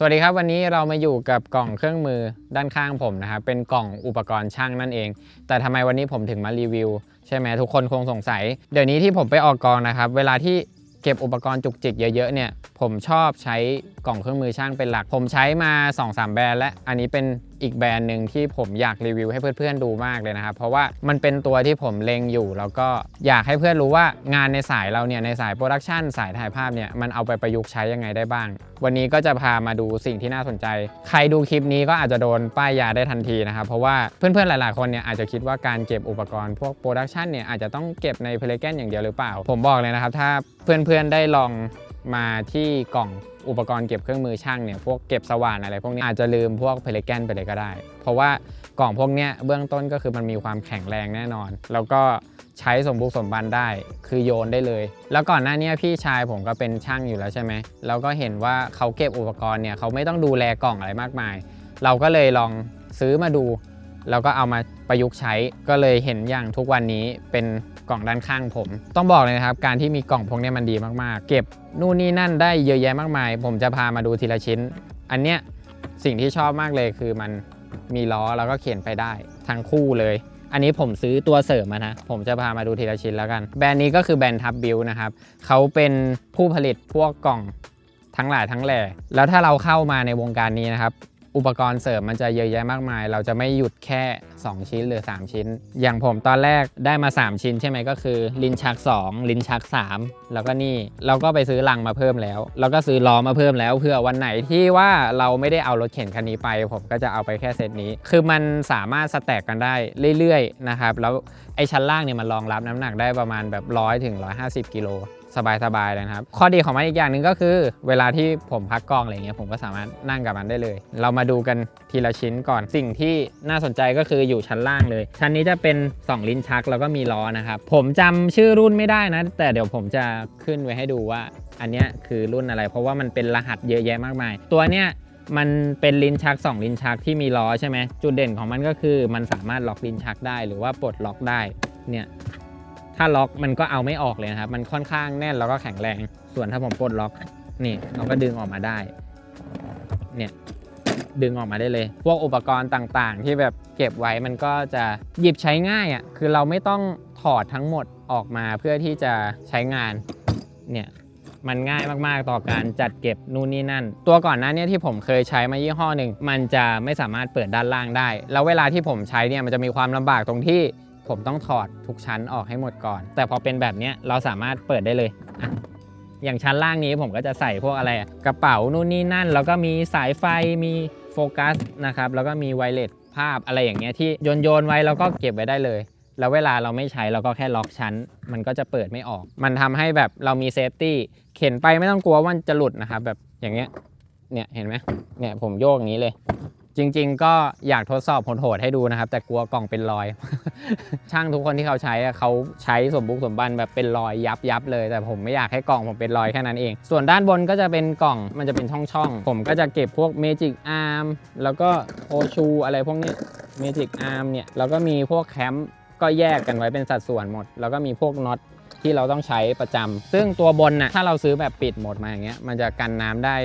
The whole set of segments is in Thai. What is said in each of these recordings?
สวัสดีครับวันนี้เรามาอยู่กับกล่องเครื่องมือด้านข้างผมนะครับเป็นกล่องอุปกรณ์ช่างนั่นเอง แต่ทำไมวันนี้ผมถึงมารีวิว ใช่ไหมทุกคนคงสงสัย เดี๋ยวนี้ที่ผมไปออกกองนะครับ เวลาที่เก็บอุปกรณ์จุกจิกเยอะๆเนี่ยผมชอบใช้ กล่องเครื่องมือช่างเป็นหลัก ผมใช้มา 2-3 แบรนด์และอันนี้เป็นอีกแบรนด์หนึ่งที่ผมอยากรีวิวให้เพื่อนๆดูมากเลยนะครับ เพราะว่ามันเป็นตัวที่ผมเล็งอยู่ แล้วก็อยากให้เพื่อนรู้ว่างานในสายเราเนี่ยในสายโปรดักชันสายถ่ายภาพเนี่ยมันเอาไปประยุกต์ใช้ยังไงได้บ้าง วันนี้ก็จะพามาดูสิ่งที่น่าสนใจ ใครดูคลิปนี้ก็อาจจะโดนป้ายยาได้ทันทีนะครับ เพราะว่าเพื่อนๆหลาย ๆ คนเนี่ยอาจจะคิดว่าการเก็บอุปกรณ์พวกโปรดักชันเนี่ยอาจจะต้องเก็บในเพลแกนอย่างเดียวหรือเปล่า ผมบอกเลยนะครับถ้าเพื่อนๆได้ลอง มาที่กล่องอุปกรณ์เก็บเครื่องมือช่างเนี่ยพวกเก็บสว่านอะไรพวกนี้อาจจะลืมพวกเพลแกนไปเลยก็ได้ เพราะว่ากล่องพวกเนี้ยเบื้องต้นก็คือมันมีความแข็งแรงแน่นอน แล้วก็ใช้สมบุกสมบันได้ คือโยนได้เลย แล้วก่อนหน้านี้พี่ชายผมก็เป็นช่างอยู่แล้วใช่ไหมแล้วก็เห็นว่าเขาเก็บอุปกรณ์เนี่ยเขาไม่ต้องดูแลกล่องอะไรมากมาย เราก็เลยลองซื้อมาดู แล้วก็เอามาประยุกต์ใช้ก็เลยเห็นอย่างทุกวันนี้เป็นกล่องด้านข้างผม ต้องบอกเลยนะครับ การที่มีกล่องพวกนี้มันดีมากๆ เก็บนู่นนี่นั่นได้เยอะแยะมากมาย ผมจะพามาดูทีละชิ้น อันเนี้ยสิ่งที่ชอบมากเลยคือมันมีล้อแล้วก็เข็นไปได้ทั้งคู่เลย อันนี้ผมซื้อตัวเสริมมานะ ผมจะพามาดูทีละชิ้นแล้วกัน แบรนด์นี้ก็คือแบรนด์ทับบิลนะครับเขาเป็นผู้ผลิตพวกกล่องทั้งหลายทั้งแหล่แล้วถ้าเราเข้ามาในวงการนี้นะครับ อุปกรณ์เสริมมันจะเยอะแยะมากมาย เราจะไม่หยุดแค่ 2 ชิ้นหรือ 3 ชิ้น อย่างผมตอนแรกได้มา 3 ชิ้นใช่ไหมก็คือ ลิ้นชัก 2 ลิ้นชัก 3 แล้วก็นี่เราก็ไปซื้อลังมาเพิ่มแล้ว แล้วก็ซื้อล้อมาเพิ่มแล้วเพื่อวันไหนที่ว่าเราไม่ได้เอารถเข็นคันนี้ไป ผมก็จะเอาไปแค่เซตนี้ คือมันสามารถสแต็กกันได้เรื่อยๆนะครับแล้วไอ้ชั้นล่างเนี่ยมันรองรับน้ำหนักได้ประมาณแบบ100ถึง150กิโล สบายๆเลยนะครับ ข้อดีของมันอีกอย่างหนึ่งก็คือ เวลาที่ผมพักกองอะไรเงี้ยผมก็สามารถนั่งกับมันได้เลย เรามาดูกันทีละชิ้นก่อนสิ่งที่น่าสนใจก็คืออยู่ชั้นล่างเลย ชั้นนี้จะเป็น 2 ลิ้นชักแล้วก็มีล้อนะครับผมจำชื่อรุ่นไม่ได้นะ แต่เดี๋ยวผมจะขึ้นไว้ให้ดูว่า อันนี้คือรุ่นอะไร เพราะว่ามันเป็นรหัสเยอะแยะมากมาย ตัวเนี้ยมันเป็นลิ้นชัก 2 ลิ้นชักที่มีล้อใช่ไหมจุดเด่นของมันก็คือ มันสามารถล็อกลิ้นชักได้หรือว่าปลดล็อกได้เนี่ย ถ้าล็อกมันก็เอาไม่ออกเลยนะครับ มันค่อนข้างแน่นแล้วก็แข็งแรง ส่วนถ้าผมปลดล็อก นี่เราก็ดึงออกมาได้ เนี่ยดึงออกมาได้เลย พวกอุปกรณ์ต่างๆ ที่แบบเก็บไว้มันก็จะหยิบใช้ง่ายอะ่ะ คือเราไม่ต้องถอดทั้งหมดออกมาเพื่อที่จะใช้งาน เนี่ยมันง่ายมากๆ ต่อการจัดเก็บนู่นนี่นั่น ตัวก่อนหน้าเนี้ที่ผมเคยใช้มายี่ห้อหนึ่ง มันจะไม่สามารถเปิดด้านล่างได้ แล้วเวลาที่ผมใช้เนี่ยมันจะมีความลำบากตรงที่ ผมต้องถอดทุกชั้นออกให้หมดก่อน แต่พอเป็นแบบนี้เราสามารถเปิดได้เลยอะอย่างชั้นล่างนี้ผมก็จะใส่พวกอะไรกระเป๋านู่นนี่นั่น แล้วก็มีสายไฟมีโฟกัสนะครับแล้วก็มีไวเลสภาพอะไรอย่างเงี้ยที่โยนโยนไว้แล้วก็เก็บไว้ได้เลย แล้วเวลาเราไม่ใช้เราก็แค่ล็อกชั้น มันก็จะเปิดไม่ออก มันทำให้แบบเรามีเซฟตี้เข็นไปไม่ต้องกลัวว่ามันจะหลุดนะครับแบบอย่างเงี้ยเนี่ยเห็นไหมเนี่ยผมโยกอย่างนี้เลย จริง ๆ ก็อยากทดสอบโหดๆให้ดูนะครับ แต่กลัวกล่องเป็นรอย ช่างทุกคนที่เขาใช้เขาใช้สมบุกสมบันแบบเป็นรอยยับยับๆเลย แต่ผมไม่อยากให้กล่องผมเป็นรอยแค่นั้นเอง ส่วนด้านบนก็จะเป็นกล่องมันจะเป็นช่องๆผมก็จะเก็บพวกเมจิกอาร์มแล้วก็โอชูอะไรพวกนี้เมจิกอาร์มเนี่ยแล้วก็มีพวกแคมป์ก็แยกกันไว้เป็นสัดส่วนหมด แล้วก็มีพวกน็อต ที่เราต้องใช้ประจำซึ่งตัวบนน่ะถ้าเราซื้อแบบปิดหมดมาอย่างเงี้ยมันจะกันน้ำได้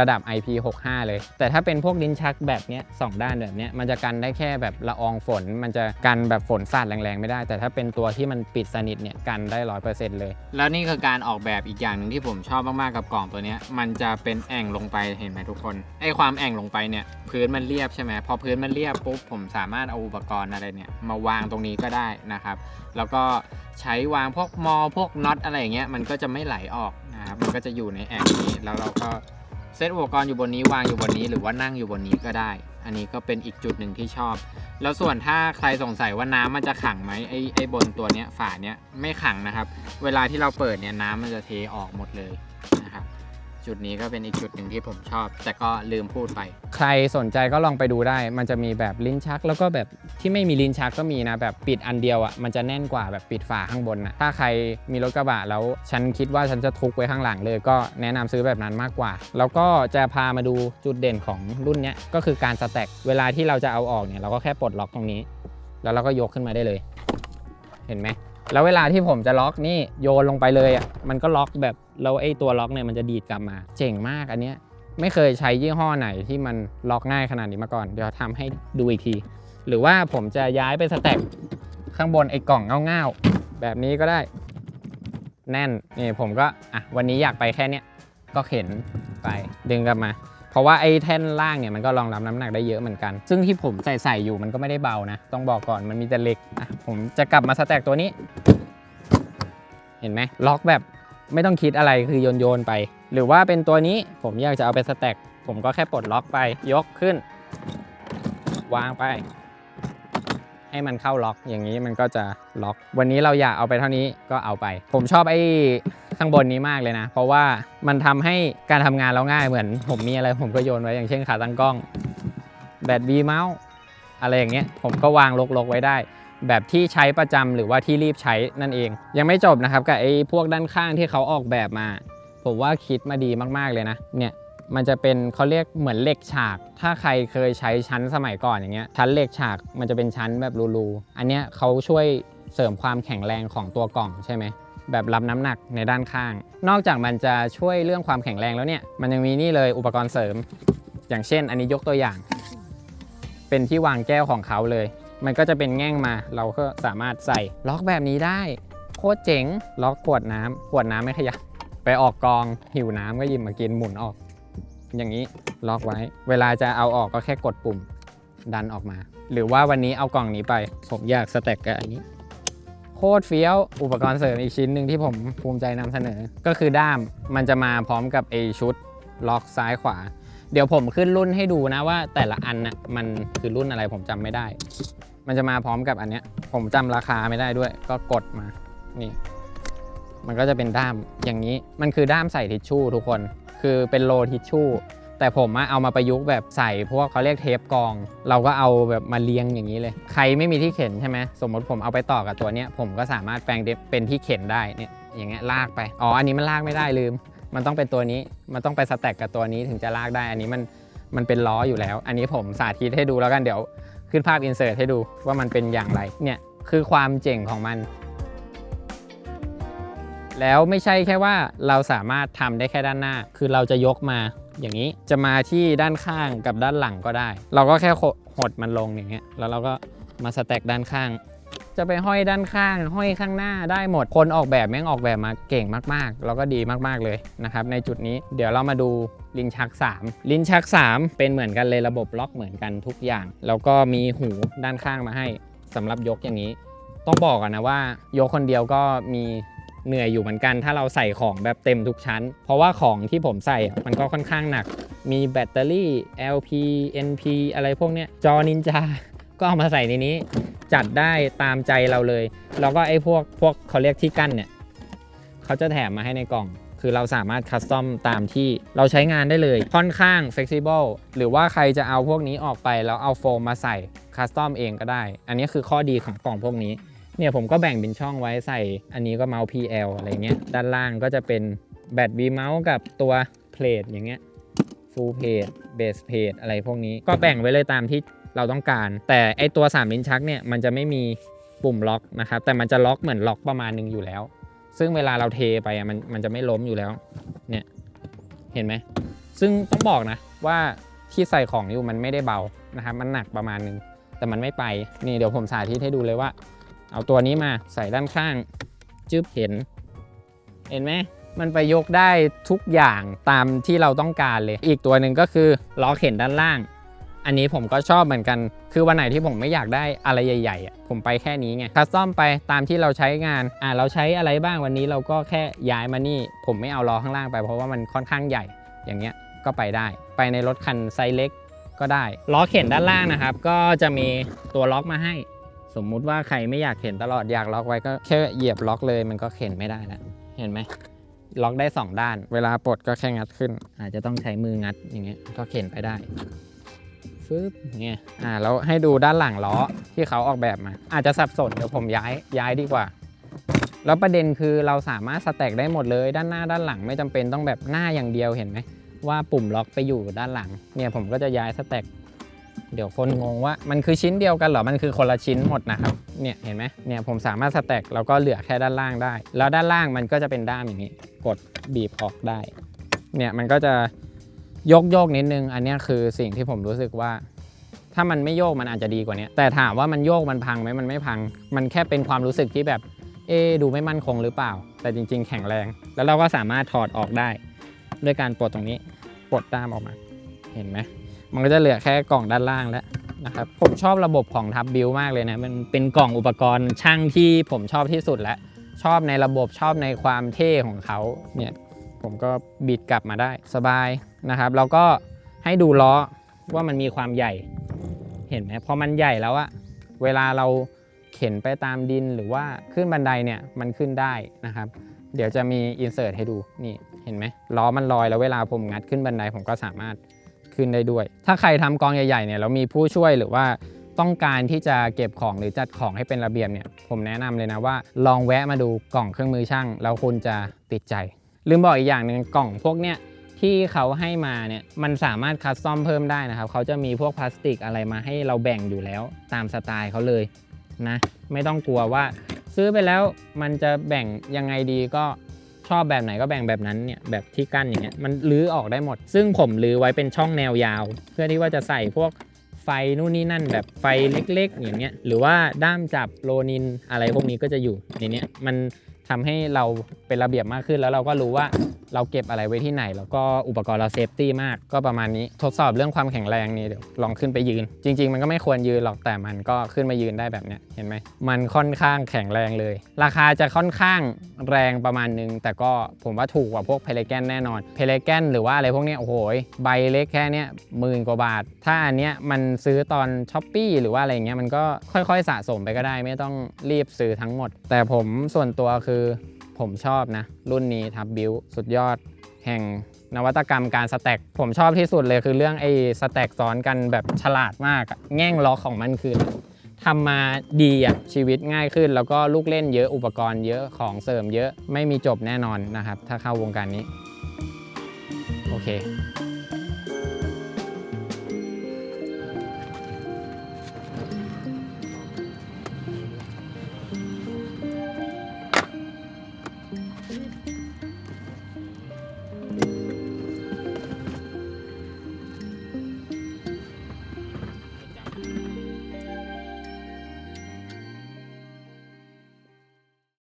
ระดับ IP65 เลย แต่ถ้าเป็นพวกลิ้นชักแบบเนี้ยสองด้านแบบเนี้ยมันจะกันได้แค่แบบละอองฝน มันจะกันแบบฝนสาดแรงๆไม่ได้ แต่ถ้าเป็นตัวที่มันปิดสนิทเนี่ยกันได้ร้อยเปอร์เซ็นต์เลย แล้วนี่คือการออกแบบอีกอย่างหนึ่งที่ผมชอบมากๆกับกล่องตัวเนี้ยมันจะเป็นแอ่งลงไปเห็นไหมทุกคนไอ้ความแอ่งลงไปเนี่ยพื้นมันเรียบใช่ไหมพอพื้นมันเรียบปุ๊บผมสามารถเอาอุปกรณ์อะไรเนี่ยมาวางตรงนี้ก็ได้นะครับ แล้วก็ ใช้วางพวกมอพวกน็อตอะไรอย่างเงี้ยมันก็จะไม่ไหลออกนะครับมันก็จะอยู่ในแอ่งนี้แล้วเราก็เซตอุปกรณ์อยู่บนนี้วางอยู่บนนี้หรือว่านั่งอยู่บนนี้ก็ได้ อันนี้ก็เป็นอีกจุดหนึ่งที่ชอบ แล้วส่วนถ้าใครสงสัยว่าน้ำมันจะขังไหมไอ้ไอ้บนตัวเนี้ยฝาเนี้ยไม่ขังนะครับ เวลาที่เราเปิดเนี่ยน้ำมันจะเทออกหมดเลย จุดนี้ก็เป็นอีกจุดหนึ่งที่ผมชอบ แต่ก็ลืมพูดไป ใครสนใจก็ลองไปดูได้ มันจะมีแบบลิ้นชัก แล้วก็แบบที่ไม่มีลิ้นชักก็มีนะแบบปิดอันเดียวอะมันจะแน่นกว่าแบบปิดฝาข้างบนนะถ้าใครมีรถกระบะแล้วฉันคิดว่าฉันจะทุกไว้ข้างหลังเลย ก็แนะนำซื้อแบบนั้นมากกว่า แล้วก็จะพามาดูจุดเด่นของรุ่นนี้ก็คือการสแต็กเวลาที่เราจะเอาออกเนี่ยเราก็แค่ปลดล็อกตรงนี้ แล้วเราก็ยกขึ้นมาได้เลย เห็นไหมแล้วเวลาที่ผมจะล็อกนี่โยนลงไปเลยอะมันก็ล็อกแบบแล้วไอ้ตัวล็อกเนี่ยมันจะดีดกลับมา เจ๋งมากอันเนี้ยไม่เคยใช้ยี่ห้อไหนที่มันล็อกง่ายขนาดนี้มาก่อน เดี๋ยวทำให้ดูอีกที หรือว่าผมจะย้ายไปสแต็กข้างบนไอ้กล่องเง่าๆแบบนี้ก็ได้ แน่นนี่ผมก็อะวันนี้อยากไปแค่เนี้ยก็เข็นไปดึงกลับมา เพราะว่าไอ้แท่นล่างเนี่ยมันก็รองรับน้ำหนักได้เยอะเหมือนกัน ซึ่งที่ผมใส่ใส่อยู่มันก็ไม่ได้เบานะ ต้องบอกก่อนมันมีแต่เหล็กอะผมจะกลับมาสแต็กตัวนี้ เห็นไหมล็อกแบบ ไม่ต้องคิดอะไรคือโยนโยนไป หรือว่าเป็นตัวนี้ผมอยากจะเอาไปสแต็กผมก็แค่ปลดล็อกไปยกขึ้น วางไป ให้มันเข้าล็อกอย่างนี้มันก็จะล็อก วันนี้เราอยากเอาไปเท่านี้ก็เอาไป ผมชอบไอ้ข้างบนนี้มากเลยนะ เพราะว่ามันทำให้การทำงานเราง่ายเหมือน ผมมีอะไรผมก็โยนไว้อย่างเช่นขาตั้งกล้องแบตวีเมาส์อะไรอย่างเงี้ยผมก็วางลกๆไว้ได้ แบบที่ใช้ประจำหรือว่าที่รีบใช้นั่นเอง ยังไม่จบนะครับกับไอ้พวกด้านข้างที่เขาออกแบบมา ผมว่าคิดมาดีมากๆเลยนะเนี่ยมันจะเป็นเขาเรียกเหมือนเหล็กฉาก ถ้าใครเคยใช้ชั้นสมัยก่อนอย่างเงี้ยชั้นเหล็กฉากมันจะเป็นชั้นแบบรูๆอันเนี้ยเขาช่วยเสริมความแข็งแรงของตัวกล่องใช่ไหมแบบรับน้ำหนักในด้านข้าง นอกจากมันจะช่วยเรื่องความแข็งแรงแล้วเนี่ย มันยังมีนี่เลยอุปกรณ์เสริม อย่างเช่น อันนี้ยกตัวอย่าง เป็นที่วางแก้วของเขาเลย มันก็จะเป็นแง่งมา เราก็สามารถใส่ล็อกแบบนี้ได้ โคตรเจ๋ง ล็อกขวดน้ำขวดน้ำไม่ขยับ ไปออกกองหิวน้ำก็หยิบมากินหมุนออก อย่างนี้ล็อกไว้ เวลาจะเอาออกก็แค่กดปุ่มดันออกมา หรือว่าวันนี้เอากล่องนี้ไป ผมอยากสแต็กกับอันนี้โคตรเฟี้ยว อุปกรณ์เสริมอีกชิ้นหนึ่งที่ผมภูมิใจนำเสนอ ก็คือด้ามมันจะมาพร้อมกับไอชุดล็อกซ้ายขวา เดี๋ยวผมขึ้นรุ่นให้ดูนะว่าแต่ละอันน่ะมันคือรุ่นอะไรผมจำไม่ได้ มันจะมาพร้อมกับอันเนี้ย ผมจำราคาไม่ได้ด้วย ก็กดมานี่ มันก็จะเป็นด้ามอย่างนี้มันคือด้ามใส่ทิชชู่ทุกคนคือเป็นโลทิชชู่แต่ผมเอามาประยุกต์แบบใส่พวกเขาเรียกเทปกอง เราก็เอาแบบมาเรียงอย่างนี้เลย ใครไม่มีที่เข็นใช่ไหมสมมติผมเอาไปต่อกับตัวเนี้ยผมก็สามารถแปลงเป็นที่เข็นได้เนี่ยอย่างเงี้ยลากไปอ๋ออันนี้มันลากไม่ได้ลืม มันต้องเป็นตัวนี้มันต้องไปสแต็กกับตัวนี้ถึงจะลากได้ อันนี้มันมันเป็นล้ออยู่แล้ว อันนี้ผมสาธิตให้ดูแล้วกันเดี๋ยว ขึ้นภาพอินเสิร์ตให้ดูว่ามันเป็นอย่างไรเนี่ยคือความเจ๋งของมัน แล้วไม่ใช่แค่ว่าเราสามารถทำได้แค่ด้านหน้า คือเราจะยกมาอย่างนี้จะมาที่ด้านข้างกับด้านหลังก็ได้ เราก็แค่หดมันลงอย่างเงี้ยแล้วเราก็มาสแต็กด้านข้าง จะไปห้อยด้านข้าง ห้อยข้างหน้าได้หมดคนออกแบบแม่งออกแบบมาเก่งมากๆ แล้วก็ดีมากๆเลยนะครับในจุดนี้เดี๋ยวเรามาดู ลิ้นชัก 3 ลิ้นชัก 3 เป็นเหมือนกันเลยระบบล็อกเหมือนกันทุกอย่าง แล้วก็มีหูด้านข้างมาให้สำหรับยกอย่างนี้ ต้องบอกก่อนนะว่ายกคนเดียวก็มีเหนื่อยอยู่เหมือนกัน ถ้าเราใส่ของแบบเต็มทุกชั้น เพราะว่าของที่ผมใส่อะมันก็ค่อนข้างหนัก มีแบตเตอรี่ LP NP อะไรพวกเนี้ยจอนินจา ก็เอามาใส่ในนี้ จัดได้ตามใจเราเลย แล้วก็ไอ้พวกพวกเขาเรียกที่กั้นเนี่ยเขาจะแถมมาให้ในกล่อง คือเราสามารถคัสตอมตามที่เราใช้งานได้เลยค่อนข้าง flexible หรือว่าใครจะเอาพวกนี้ออกไปแล้วเอาโฟมมาใส่คัสตอมเองก็ได้ อันนี้คือข้อดีของกล่องพวกนี้เนี่ยผมก็แบ่งเป็นช่องไว้ใส่ อันนี้ก็เมาส์ PL อะไรเงี้ยด้านล่างก็จะเป็นแบต V เมาส์กับตัวเพลทอย่างเงี้ยฟูลเพจเบสเพจอะไรพวกนี้ก็แบ่งไว้เลยตามที่เราต้องการ แต่ไอตัว 3 ลิ้นชักเนี่ยมันจะไม่มีปุ่มล็อกนะครับ แต่มันจะล็อกเหมือนล็อกประมาณหนึงอยู่แล้ว ซึ่งเวลาเราเทไปอะมันมันจะไม่ล้มอยู่แล้ว เนี่ยเห็นไหม ซึ่งต้องบอกนะว่าที่ใส่ของอยู่มันไม่ได้เบานะครับ มันหนักประมาณหนึง แต่มันไม่ไป นี่เดี๋ยวผมสาธิตให้ดูเลยว่า เอาตัวนี้มาใส่ด้านข้าง จึ๊บเห็น เห็นไหม มันไปยกได้ทุกอย่างตามที่เราต้องการเลย อีกตัวหนึ่งก็คือล้อเข็นด้านล่าง อันนี้ผมก็ชอบเหมือนกัน คือวันไหนที่ผมไม่อยากได้อะไรใหญ่ๆ ผมไปแค่นี้ไง คัสตอมไปตามที่เราใช้งาน อ่าเราใช้อะไรบ้างวันนี้เราก็แค่ย้ายมานี่ ผมไม่เอาล้อข้างล่างไปเพราะว่ามันค่อนข้างใหญ่ อย่างเงี้ยก็ไปได้ ไปในรถคันไซส์เล็กก็ได้ ล้อเข็นด้านล่างนะครับ ก็จะมีตัวล็อกมาให้ สมมุติว่าใครไม่อยากเข็นตลอดอยากล็อกไว้ก็แค่เหยียบล็อกเลยมันก็เข็นไม่ได้แล้วเห็นไหมล็อกได้ 2 ด้าน เวลาปลดก็แค่งัดขึ้น อาจจะต้องใช้มืองัดอย่างเงี้ยก็เข็นไปได้ ฟึบเงี้ยอ่าแล้วให้ดูด้านหลังล้อที่เขาออกแบบมา อาจจะสับสนเดี๋ยวผมย้ายย้ายดีกว่า แล้วประเด็นคือเราสามารถสแต็กได้หมดเลย ด้านหน้าด้านหลังไม่จำเป็นต้องแบบหน้าอย่างเดียวเห็นไหมว่าปุ่มล็อกไปอยู่ด้านหลัง เนี่ยผมก็จะย้ายสแต็กเดี๋ยวคนงงว่ามันคือชิ้นเดียวกันเหรอ มันคือคนละชิ้นหมดนะครับ เนี่ยเห็นไหมเนี่ยผมสามารถสแต็กแล้วก็เหลือแค่ด้านล่างได้ แล้วด้านล่างมันก็จะเป็นด้ามอย่างนี้ กดบีบออกได้ เนี่ยมันก็จะ ยกโยกนิดนึง อันนี้คือสิ่งที่ผมรู้สึกว่า ถ้ามันไม่โยกมันอาจจะดีกว่านี้แต่ถามว่ามันโยกมันพังไหมมันไม่พัง มันแค่เป็นความรู้สึกที่แบบ เอดูไม่มั่นคงหรือเปล่า แต่จริง ๆ แข็งแรง แล้วเราก็สามารถถอดออกได้ ด้วยการปลดตรงนี้ปลดด้ามออกมา เห็นไหมมันก็จะเหลือแค่กล่องด้านล่างแล้วนะครับผมชอบระบบของทับบิวมากเลยนะมันเป็นกล่องอุปกรณ์ช่างที่ผมชอบที่สุดแล้วชอบในระบบชอบในความเท่ของเขาเนี่ยผมก็บิดกลับมาได้สบาย นะครับแล้วก็ให้ดูล้อว่ามันมีความใหญ่เห็นไหมพอมันใหญ่แล้วอะเวลาเราเข็นไปตามดินหรือว่าขึ้นบันไดเนี่ยมันขึ้นได้นะครับ เดี๋ยวจะมีอินเสิร์ตให้ดูนี่เห็นไหมล้อมันลอยแล้วเวลาผมงัดขึ้นบันไดผมก็สามารถขึ้นได้ด้วย ถ้าใครทำกองใหญ่ๆเนี่ยแล้วมีผู้ช่วยหรือว่าต้องการที่จะเก็บของหรือจัดของให้เป็นระเบียบเนี่ยผมแนะนำเลยนะว่า ลองแวะมาดูกล่องเครื่องมือช่าง แล้วคุณจะติดใจ ลืมบอกอีกอย่างหนึ่งกล่องพวกเนี้ย ที่เขาให้มาเนี่ยมันสามารถคัสตอมเพิ่มได้นะครับ เขาจะมีพวกพลาสติกอะไรมาให้เราแบ่งอยู่แล้วตามสไตล์เขาเลยนะไม่ต้องกลัวว่าซื้อไปแล้วมันจะแบ่งยังไงดีก็ชอบแบบไหนก็แบ่งแบบนั้นเนี่ยแบบที่กั้นอย่างเงี้ยมันลื้อออกได้หมด ซึ่งผมลื้อไว้เป็นช่องแนวยาว เพื่อที่ว่าจะใส่พวกไฟนู่นนี่นั่น แบบไฟเล็ก ๆ อย่างเงี้ยหรือว่าด้ามจับโลนินอะไรพวกนี้ก็จะอยู่ในเนี้ยมัน ทำให้เราเป็นระเบียบมากขึ้น แล้วเราก็รู้ว่าเราเก็บอะไรไว้ที่ไหน แล้วก็อุปกรณ์เราเซฟตี้มากก็ประมาณนี้ทดสอบเรื่องความแข็งแรงนี่เดี๋ยวลองขึ้นไปยืน จริง ๆ มันก็ไม่ควรยืนหรอกแต่มันก็ขึ้นมายืนได้แบบเนี้ยเห็นไหมมันค่อนข้างแข็งแรงเลย ราคาจะค่อนข้างแรงประมาณนึง แต่ก็ผมว่าถูกกว่าพวกเพลแกนแน่นอนเพลแกนหรือว่าอะไรพวกเนี้ยโอ้โหใบเล็กแค่เนี้ยหมื่นกว่าบาท ถ้าอันเนี้ยมันซื้อตอนช้อปปี้หรือว่าอะไรเงี้ยมันก็ค่อยๆสะสมไปก็ได้ ไม่ต้องรีบซื้อทั้งหมด แต่ผมส่วนตัวคือผมชอบนะ รุ่นนี้ทับบิวสุดยอด แห่งนวัตกรรมการสแต็กผมชอบที่สุดเลยคือเรื่องไอ้สแต็กซ้อนกันแบบฉลาดมากแง่งล็อกของมันคือทำมาดีอะชีวิตง่ายขึ้น แล้วก็ลูกเล่นเยอะอุปกรณ์เยอะของเสริมเยอะไม่มีจบแน่นอนนะครับ ถ้าเข้าวงการนี้ โอเค